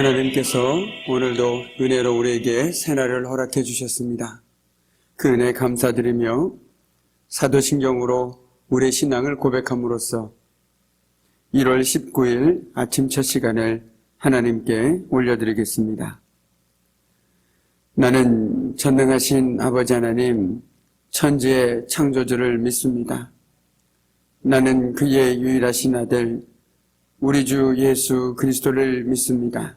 하나님께서 오늘도 은혜로 우리에게 새날을 허락해 주셨습니다. 그 은혜 감사드리며 사도신경으로 우리의 신앙을 고백함으로써 1월 19일 아침 첫 시간을 하나님께 올려드리겠습니다. 나는 전능하신 아버지 하나님, 천지의 창조주를 믿습니다. 나는 그의 유일하신 아들, 우리 주 예수 그리스도를 믿습니다.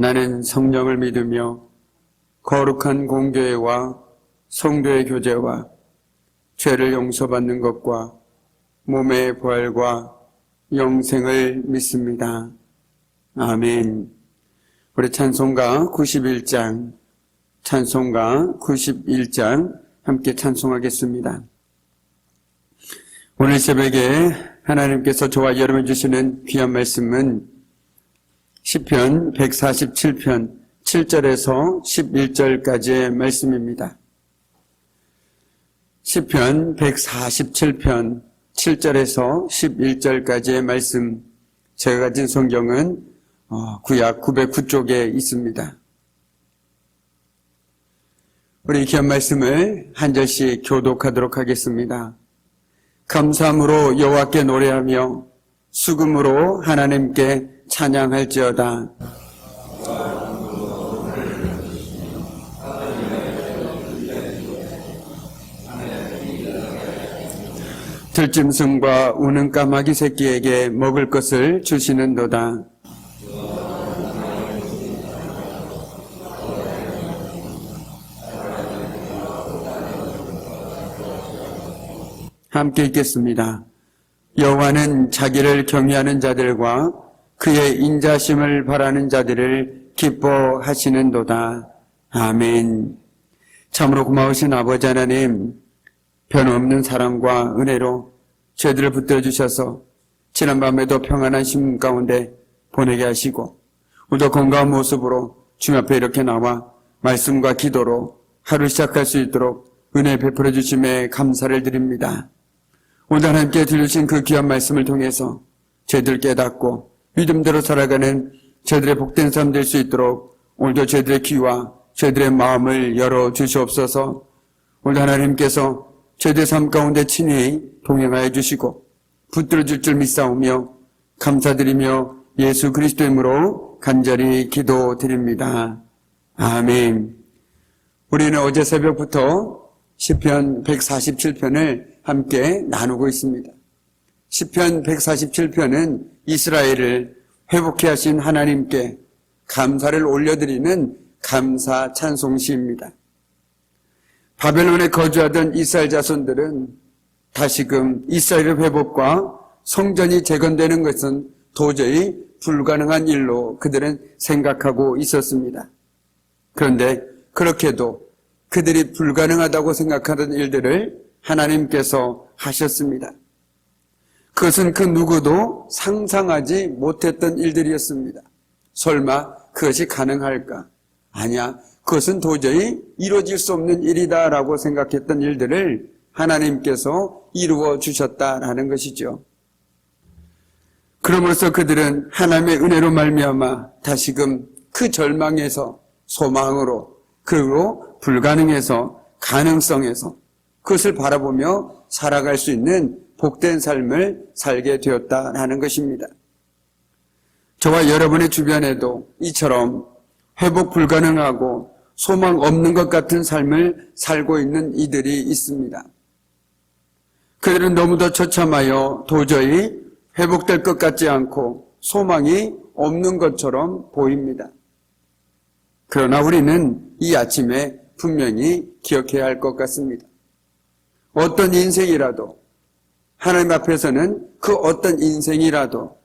나는 성령을 믿으며 거룩한 공교회와 성도의 교제와 죄를 용서받는 것과 몸의 부활과 영생을 믿습니다. 아멘. 우리 찬송가 91장, 찬송가 91장 함께 찬송하겠습니다. 오늘 새벽에 하나님께서 저와 여러분 주시는 귀한 말씀은 시편 147편 7절에서 11절까지의 말씀입니다. 시편 147편 7절에서 11절까지의 말씀 제가 가진 성경은 어, 구약 909쪽에 있습니다. 우리 귀한 말씀을 한 절씩 교독하도록 하겠습니다. 감사함으로 여호와께 노래하며 수금으로 하나님께 찬양할지어다. 들짐승과 우는 까마귀 새끼에게 먹을 것을 주시는도다. 함께 읽겠습니다. 여호와는 자기를 경외하는 자들과 그의 인자심을 바라는 자들을 기뻐하시는도다. 아멘. 참으로 고마우신 아버지 하나님, 변함없는 사랑과 은혜로 저희들을 붙들어 주셔서 지난 밤에도 평안한 심 가운데 보내게 하시고 오늘도 건강한 모습으로 주님 앞에 이렇게 나와 말씀과 기도로 하루 시작할 수 있도록 은혜 베풀어 주심에 감사를 드립니다. 오늘 하나님께 들려주신 그 귀한 말씀을 통해서 저희들 깨닫고 믿음대로 살아가는 저희들의 복된 삶 될 수 있도록 오늘도 저희들의 귀와 저희들의 마음을 열어 주시옵소서 오늘 하나님께서 저희들의 삶 가운데 친히 동행하여 주시고 붙들어 줄 줄 믿사오며 감사드리며 예수 그리스도의 이름으로 간절히 기도드립니다. 아멘. 우리는 어제 새벽부터 시편 147편을 함께 나누고 있습니다. 시편 147편은 이스라엘을 회복해 하신 하나님께 감사를 올려드리는 감사 찬송시입니다. 바벨론에 거주하던 이스라엘 자손들은 다시금 이스라엘의 회복과 성전이 재건되는 것은 도저히 불가능한 일로 그들은 생각하고 있었습니다. 그런데 그렇게도 그들이 불가능하다고 생각하던 일들을 하나님께서 하셨습니다. 그것은 그 누구도 상상하지 못했던 일들이었습니다. 설마 그것이 가능할까? 아니야. 그것은 도저히 이루어질 수 없는 일이다라고 생각했던 일들을 하나님께서 이루어 주셨다라는 것이죠. 그러므로써 그들은 하나님의 은혜로 말미암아 다시금 그 절망에서 소망으로 그리고 불가능해서 가능성에서 그것을 바라보며 살아갈 수 있는 복된 삶을 살게 되었다라는 것입니다. 저와 여러분의 주변에도 이처럼 회복 불가능하고 소망 없는 것 같은 삶을 살고 있는 이들이 있습니다. 그들은 너무도 처참하여 도저히 회복될 것 같지 않고 소망이 없는 것처럼 보입니다. 그러나 우리는 이 아침에 분명히 기억해야 할 것 같습니다. 어떤 인생이라도 하나님 앞에서는 그 어떤 인생이라도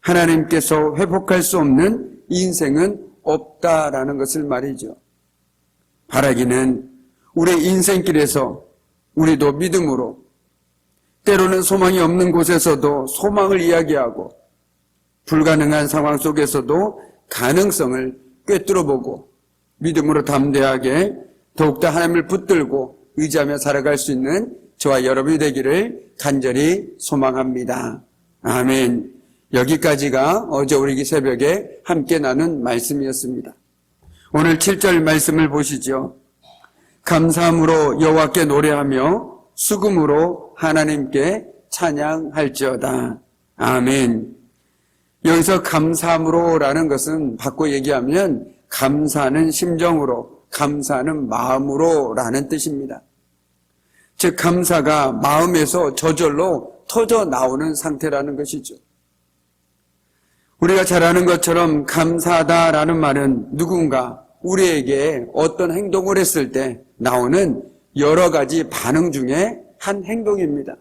하나님께서 회복할 수 없는 인생은 없다라는 것을 말이죠. 바라기는 우리 인생길에서 우리도 믿음으로 때로는 소망이 없는 곳에서도 소망을 이야기하고 불가능한 상황 속에서도 가능성을 꿰뚫어 보고 믿음으로 담대하게 더욱더 하나님을 붙들고 의지하며 살아갈 수 있는 저와 여러분이 되기를 간절히 소망합니다. 아멘. 여기까지가 어제 우리 새벽에 함께 나눈 말씀이었습니다. 오늘 7절 말씀을 보시죠. 감사함으로 여호와께 노래하며 수금으로 하나님께 찬양할지어다. 아멘. 여기서 감사함으로라는 것은 바꿔 얘기하면 감사는 심정으로, 감사는 마음으로라는 뜻입니다. 즉 감사가 마음에서 저절로 터져 나오는 상태라는 것이죠. 우리가 잘 아는 것처럼 감사하다라는 말은 누군가 우리에게 어떤 행동을 했을 때 나오는 여러 가지 반응 중에 한 행동입니다.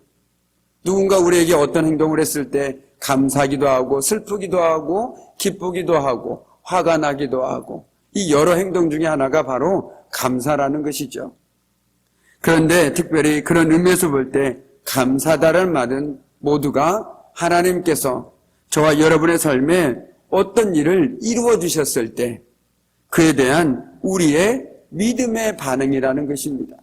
누군가 우리에게 어떤 행동을 했을 때 감사하기도 하고 슬프기도 하고 기쁘기도 하고 화가 나기도 하고 이 여러 행동 중에 하나가 바로 감사라는 것이죠. 그런데 특별히 그런 의미에서 볼 때 감사다라는 말은 모두가 하나님께서 저와 여러분의 삶에 어떤 일을 이루어 주셨을 때 그에 대한 우리의 믿음의 반응이라는 것입니다.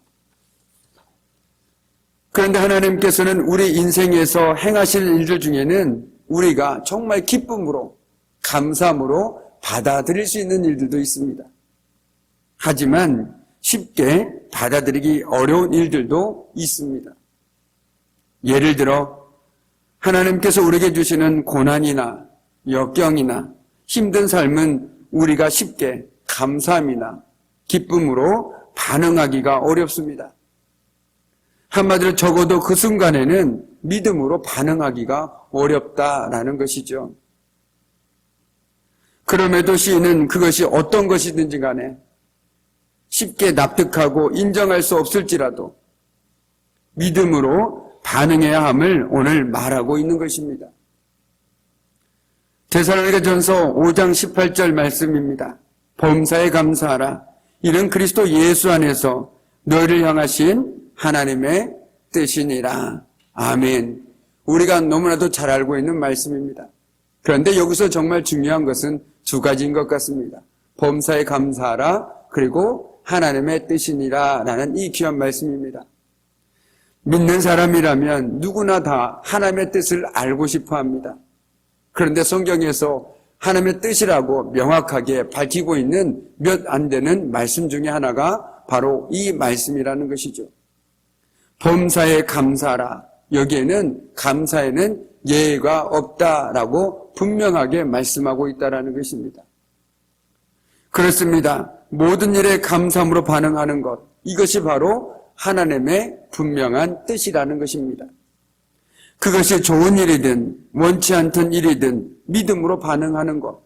그런데 하나님께서는 우리 인생에서 행하실 일들 중에는 우리가 정말 기쁨으로, 감사함으로 받아들일 수 있는 일들도 있습니다. 하지만 쉽게 받아들이기 어려운 일들도 있습니다. 예를 들어, 하나님께서 우리에게 주시는 고난이나 역경이나 힘든 삶은 우리가 쉽게 감사함이나 기쁨으로 반응하기가 어렵습니다. 한마디로 적어도 그 순간에는 믿음으로 반응하기가 어렵다라는 것이죠. 그럼에도 시인은 그것이 어떤 것이든지 간에 쉽게 납득하고 인정할 수 없을지라도 믿음으로 반응해야 함을 오늘 말하고 있는 것입니다. 데살로니가 전서 5장 18절 말씀입니다. 범사에 감사하라. 이는 그리스도 예수 안에서 너희를 향하신 하나님의 뜻이니라. 아멘. 우리가 너무나도 잘 알고 있는 말씀입니다. 그런데 여기서 정말 중요한 것은 두 가지인 것 같습니다. 범사에 감사하라. 그리고 하나님의 뜻이니라. 라는 이 귀한 말씀입니다. 믿는 사람이라면 누구나 다 하나님의 뜻을 알고 싶어 합니다. 그런데 성경에서 하나님의 뜻이라고 명확하게 밝히고 있는 몇 안 되는 말씀 중에 하나가 바로 이 말씀이라는 것이죠. 범사에 감사하라. 여기에는 감사에는 예의가 없다라고 분명하게 말씀하고 있다라는 것입니다. 그렇습니다. 모든 일에 감사함으로 반응하는 것. 이것이 바로 하나님의 분명한 뜻이라는 것입니다. 그것이 좋은 일이든 원치 않던 일이든 믿음으로 반응하는 것.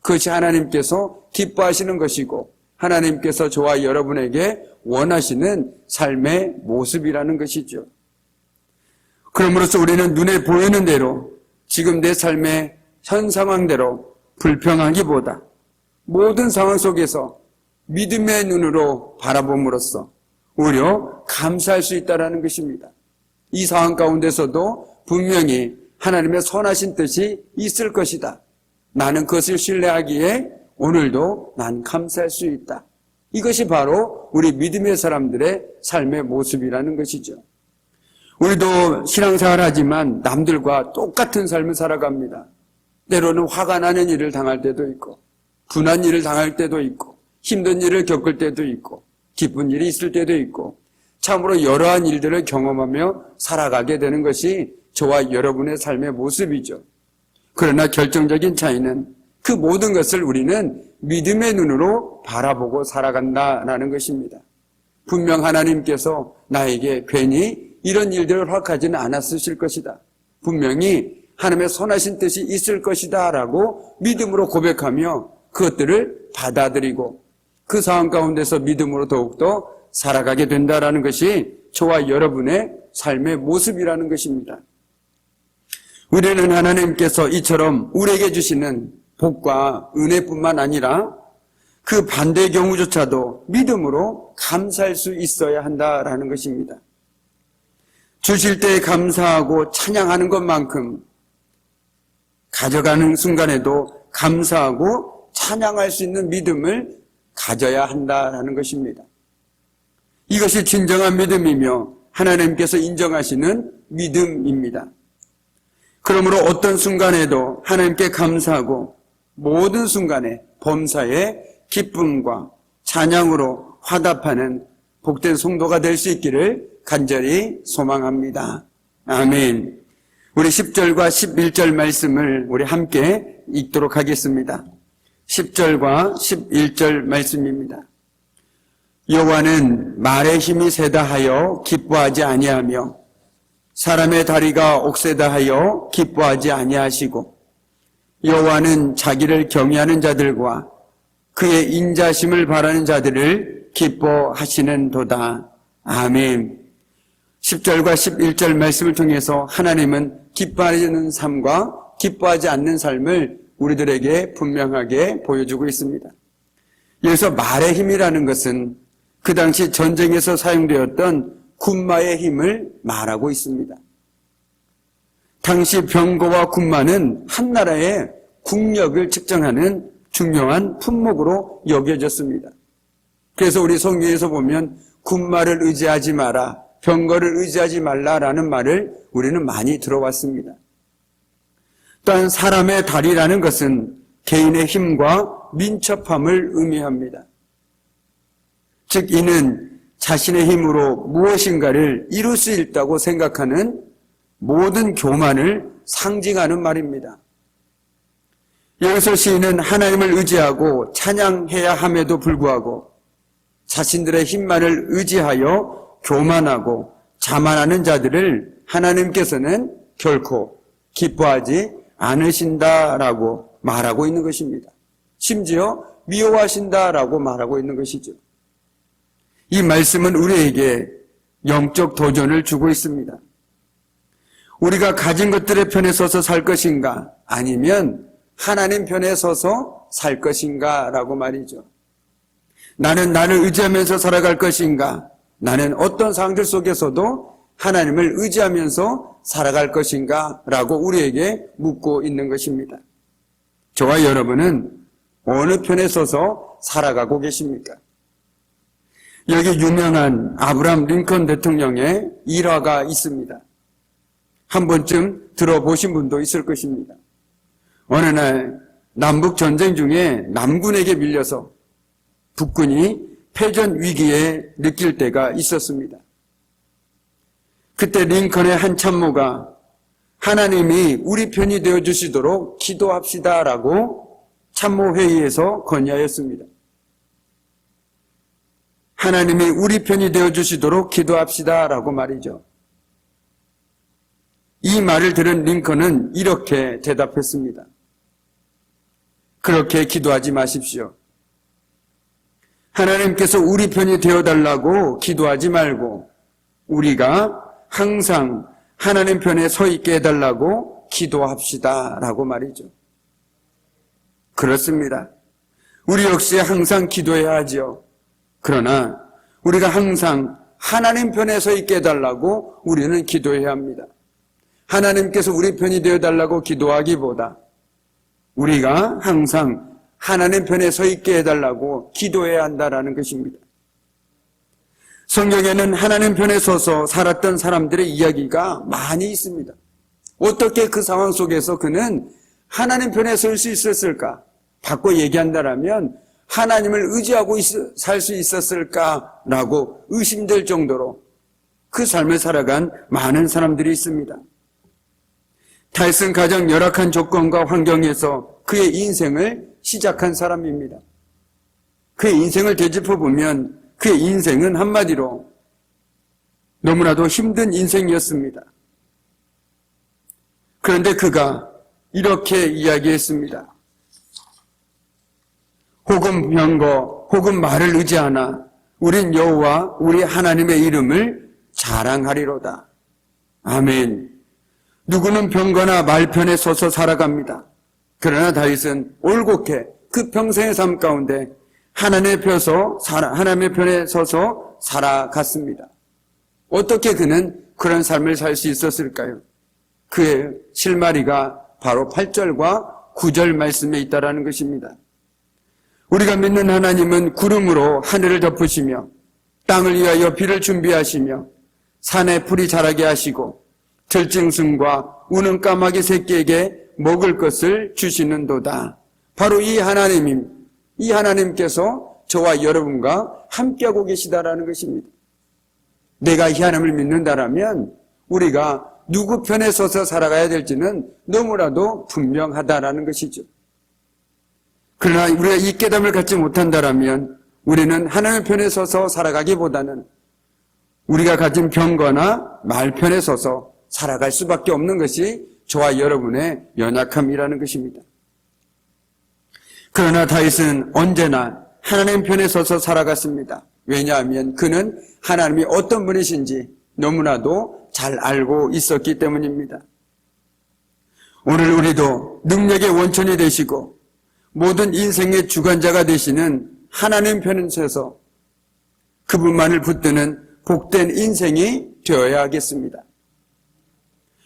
그것이 하나님께서 기뻐하시는 것이고 하나님께서 저와 여러분에게 원하시는 삶의 모습이라는 것이죠. 그러므로써 우리는 눈에 보이는 대로 지금 내 삶의 현 상황대로 불평하기보다 모든 상황 속에서 믿음의 눈으로 바라봄으로써 오히려 감사할 수 있다는 것입니다. 이 상황 가운데서도 분명히 하나님의 선하신 뜻이 있을 것이다. 나는 그것을 신뢰하기에 오늘도 난 감사할 수 있다. 이것이 바로 우리 믿음의 사람들의 삶의 모습이라는 것이죠. 우리도 신앙생활 하지만 남들과 똑같은 삶을 살아갑니다. 때로는 화가 나는 일을 당할 때도 있고, 분한 일을 당할 때도 있고, 힘든 일을 겪을 때도 있고, 기쁜 일이 있을 때도 있고, 참으로 여러한 일들을 경험하며 살아가게 되는 것이 저와 여러분의 삶의 모습이죠. 그러나 결정적인 차이는 그 모든 것을 우리는 믿음의 눈으로 바라보고 살아간다라는 것입니다. 분명 하나님께서 나에게 괜히 이런 일들을 허락하지는 않았으실 것이다. 분명히 하나님의 선하신 뜻이 있을 것이다 라고 믿음으로 고백하며 그것들을 받아들이고 그 상황 가운데서 믿음으로 더욱더 살아가게 된다라는 것이 저와 여러분의 삶의 모습이라는 것입니다. 우리는 하나님께서 이처럼 우리에게 주시는 복과 은혜뿐만 아니라 그 반대의 경우조차도 믿음으로 감사할 수 있어야 한다라는 것입니다. 주실 때 감사하고 찬양하는 것만큼 가져가는 순간에도 감사하고 찬양할 수 있는 믿음을 가져야 한다라는 것입니다. 이것이 진정한 믿음이며 하나님께서 인정하시는 믿음입니다. 그러므로 어떤 순간에도 하나님께 감사하고 모든 순간에 범사에 기쁨과 찬양으로 화답하는 복된 성도가 될 수 있기를 간절히 소망합니다. 아멘. 우리 10절과 11절 말씀을 우리 함께 읽도록 하겠습니다. 10절과 11절 말씀입니다. 여호와는 말의 힘이 세다 하여 기뻐하지 아니하며 사람의 다리가 옥세다 하여 기뻐하지 아니하시고 여호와는 자기를 경외하는 자들과 그의 인자심을 바라는 자들을 기뻐하시는 도다. 아멘. 10절과 11절 말씀을 통해서 하나님은 기뻐하는 삶과 기뻐하지 않는 삶을 우리들에게 분명하게 보여주고 있습니다. 여기서 말의 힘이라는 것은 그 당시 전쟁에서 사용되었던 군마의 힘을 말하고 있습니다. 당시 병거와 군마는 한 나라의 국력을 측정하는 중요한 품목으로 여겨졌습니다. 그래서 우리 성경에서 보면 군마를 의지하지 마라, 병거를 의지하지 말라라는 말을 우리는 많이 들어왔습니다. 또한 사람의 다리라는 것은 개인의 힘과 민첩함을 의미합니다. 즉, 이는 자신의 힘으로 무엇인가를 이룰 수 있다고 생각하는 모든 교만을 상징하는 말입니다. 여기서 시인은 하나님을 의지하고 찬양해야 함에도 불구하고 자신들의 힘만을 의지하여 교만하고 자만하는 자들을 하나님께서는 결코 기뻐하지 않으신다라고 말하고 있는 것입니다. 심지어 미워하신다라고 말하고 있는 것이죠. 이 말씀은 우리에게 영적 도전을 주고 있습니다. 우리가 가진 것들의 편에 서서 살 것인가? 아니면 하나님 편에 서서 살 것인가? 라고 말이죠. 나는 나를 의지하면서 살아갈 것인가? 나는 어떤 상황들 속에서도 하나님을 의지하면서 살아갈 것인가? 라고 우리에게 묻고 있는 것입니다. 저와 여러분은 어느 편에 서서 살아가고 계십니까? 여기 유명한 아브람 링컨 대통령의 일화가 있습니다. 한 번쯤 들어보신 분도 있을 것입니다. 어느 날 남북 전쟁 중에 남군에게 밀려서 북군이 패전 위기에 느낄 때가 있었습니다. 그때 링컨의 한 참모가 하나님이 우리 편이 되어 주시도록 기도합시다라고 참모 회의에서 건의하였습니다. 하나님이 우리 편이 되어 주시도록 기도합시다라고 말이죠. 이 말을 들은 링컨은 이렇게 대답했습니다. 그렇게 기도하지 마십시오. 하나님께서 우리 편이 되어 달라고 기도하지 말고 우리가 항상 하나님 편에 서 있게 해달라고 기도합시다. 라고 말이죠. 그렇습니다. 우리 역시 항상 기도해야 하죠. 그러나 우리가 항상 하나님 편에 서 있게 해달라고 우리는 기도해야 합니다. 하나님께서 우리 편이 되어달라고 기도하기보다 우리가 항상 하나님 편에 서 있게 해달라고 기도해야 한다라는 것입니다. 성경에는 하나님 편에 서서 살았던 사람들의 이야기가 많이 있습니다. 어떻게 그 상황 속에서 그는 하나님 편에 설 수 있었을까? 바꿔 얘기한다라면 하나님을 의지하고 살 수 있었을까라고 의심될 정도로 그 삶을 살아간 많은 사람들이 있습니다. 탈슨 가장 열악한 조건과 환경에서 그의 인생을 시작한 사람입니다. 그의 인생을 되짚어 보면 그의 인생은 한마디로 너무나도 힘든 인생이었습니다. 그런데 그가 이렇게 이야기했습니다. 혹은 병거, 혹은 말을 의지하나 우린 여호와 우리 하나님의 이름을 자랑하리로다. 아멘. 누구는 병거나 말편에 서서 살아갑니다. 그러나 다윗은 올곧게 그 평생의 삶 가운데 하나님의 살아, 하나님의 편에 서서 살아갔습니다. 어떻게 그는 그런 삶을 살 수 있었을까요? 그의 실마리가 바로 8절과 9절 말씀에 있다라는 것입니다. 우리가 믿는 하나님은 구름으로 하늘을 덮으시며 땅을 위하여 비를 준비하시며 산에 풀이 자라게 하시고 들짐승과 우는 까마귀 새끼에게 먹을 것을 주시는도다. 바로 이 하나님임, 이 하나님께서 저와 여러분과 함께하고 계시다라는 것입니다. 내가 이 하나님을 믿는다라면 우리가 누구 편에 서서 살아가야 될지는 너무나도 분명하다라는 것이죠. 그러나 우리가 이 깨달음을 갖지 못한다라면 우리는 하나님의 편에 서서 살아가기보다는 우리가 가진 병거나 말 편에 서서 살아갈 수밖에 없는 것이 저와 여러분의 연약함이라는 것입니다. 그러나 다윗은 언제나 하나님 편에 서서 살아갔습니다. 왜냐하면 그는 하나님이 어떤 분이신지 너무나도 잘 알고 있었기 때문입니다. 오늘 우리도 능력의 원천이 되시고 모든 인생의 주관자가 되시는 하나님 편에 서서 그분만을 붙드는 복된 인생이 되어야 하겠습니다.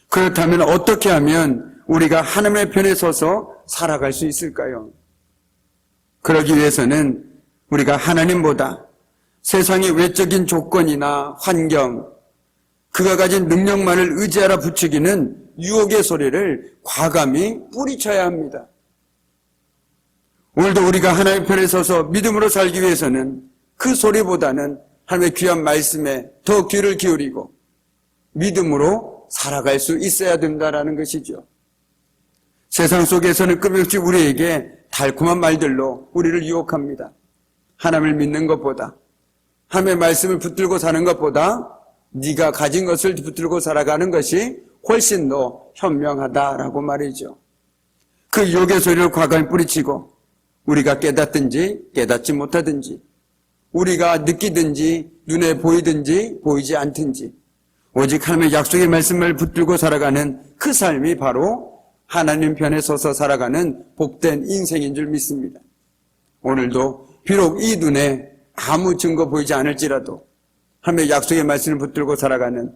그렇다면 어떻게 하면 우리가 하나님의 편에 서서 살아갈 수 있을까요? 그러기 위해서는 우리가 하나님보다 세상의 외적인 조건이나 환경, 그가 가진 능력만을 의지하라 부추기는 유혹의 소리를 과감히 뿌리쳐야 합니다. 오늘도 우리가 하나님 편에 서서 믿음으로 살기 위해서는 그 소리보다는 하나님의 귀한 말씀에 더 귀를 기울이고 믿음으로 살아갈 수 있어야 된다라는 것이죠. 세상 속에서는 끊임없이 우리에게 달콤한 말들로 우리를 유혹합니다. 하나님을 믿는 것보다 하나님의 말씀을 붙들고 사는 것보다 네가 가진 것을 붙들고 살아가는 것이 훨씬 더 현명하다라고 말이죠. 그 유혹의 소리를 과감히 뿌리치고 우리가 깨닫든지 깨닫지 못하든지 우리가 느끼든지 눈에 보이든지 보이지 않든지 오직 하나님의 약속의 말씀을 붙들고 살아가는 그 삶이 바로 하나님 편에 서서 살아가는 복된 인생인 줄 믿습니다. 오늘도 비록 이 눈에 아무 증거 보이지 않을지라도 하나님의 약속의 말씀을 붙들고 살아가는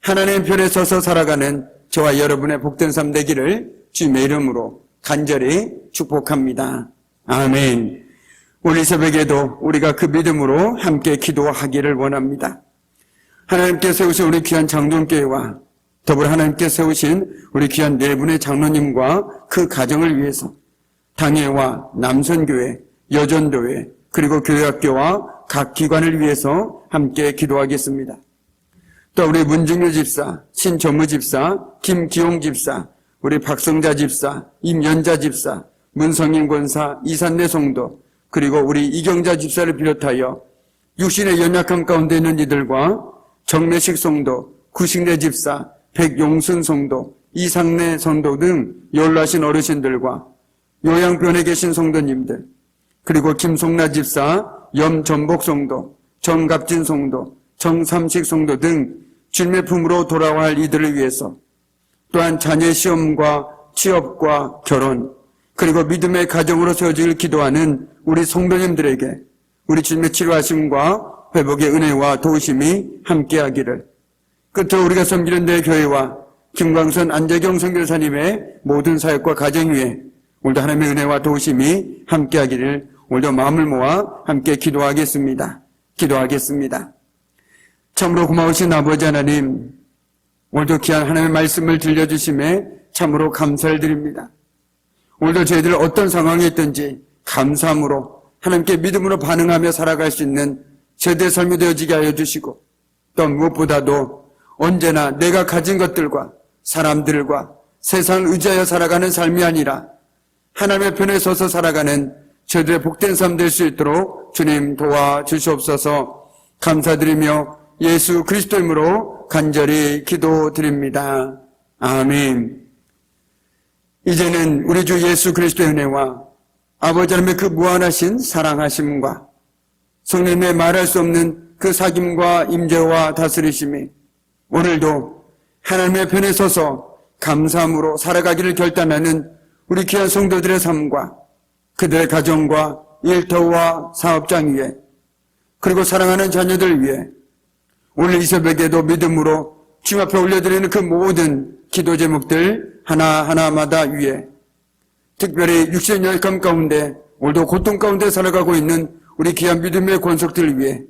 하나님 편에 서서 살아가는 저와 여러분의 복된 삶 되기를 주님의 이름으로 간절히 축복합니다. 아멘. 오늘 이 새벽에도 우리가 그 믿음으로 함께 기도하기를 원합니다. 하나님께 세우신 우리 귀한 장동교회와 더불어 하나님께 세우신 우리 귀한 네 분의 장로님과 그 가정을 위해서 당회와 남선교회, 여전도회, 그리고 교회학교와 각 기관을 위해서 함께 기도하겠습니다. 또 우리 문중유 집사, 신정무 집사, 김기용 집사, 우리 박성자 집사, 임연자 집사, 문성인 권사, 이산내 성도, 그리고 우리 이경자 집사를 비롯하여 육신의 연약함 가운데 있는 이들과 정례식 성도, 구식내 집사, 백용순 성도, 이상내 성도 등 연로하신 어르신들과 요양병원에 계신 성도님들, 그리고 김송나 집사, 염전복 성도, 정갑진 성도, 정삼식 성도 등 주님의 품으로 돌아갈 이들을 위해서 또한 자녀 시험과 취업과 결혼 그리고 믿음의 가정으로 세워지길 기도하는 우리 성도님들에게 우리 주님의 치료하심과 회복의 은혜와 도우심이 함께하기를 끝으로 우리가 섬기는 내 교회와 김광선 안재경 선교사님의 모든 사역과 가정 위에 오늘도 하나님의 은혜와 도우심이 함께하기를 오늘도 마음을 모아 함께 기도하겠습니다. 기도하겠습니다. 참으로 고마우신 아버지 하나님, 오늘도 귀한 하나님의 말씀을 들려주심에 참으로 감사를 드립니다. 오늘도 저희들 어떤 상황에 있든지 감사함으로 하나님께 믿음으로 반응하며 살아갈 수 있는 저희들의 삶이 되어지게 하여 주시고 또 무엇보다도 언제나 내가 가진 것들과 사람들과 세상을 의지하여 살아가는 삶이 아니라 하나님의 편에 서서 살아가는 저희들의 복된 삶 될 수 있도록 주님 도와주시옵소서 감사드리며 예수 그리스도 이름으로 간절히 기도드립니다. 아멘. 이제는 우리 주 예수 그리스도의 은혜와 아버지 하나님의 그 무한하신 사랑하심과 성령의 말할 수 없는 그 사김과 임재와 다스리심이 오늘도 하나님의 편에 서서 감사함으로 살아가기를 결단하는 우리 귀한 성도들의 삶과 그들의 가정과 일터와 사업장 위에 그리고 사랑하는 자녀들 위해 오늘 이 새벽에도 믿음으로 주님 앞에 올려드리는 그 모든 기도 제목들 하나하나마다 위에 특별히 육신의 열감 가운데 오늘도 고통 가운데 살아가고 있는 우리 귀한 믿음의 권속들 위해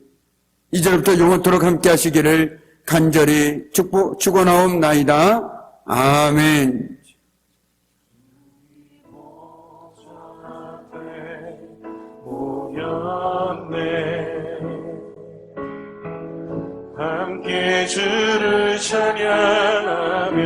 이제부터 영원토록 함께 하시기를 간절히 축복, 축원하옵나이다. 아멘. 함께 주를 찬양하며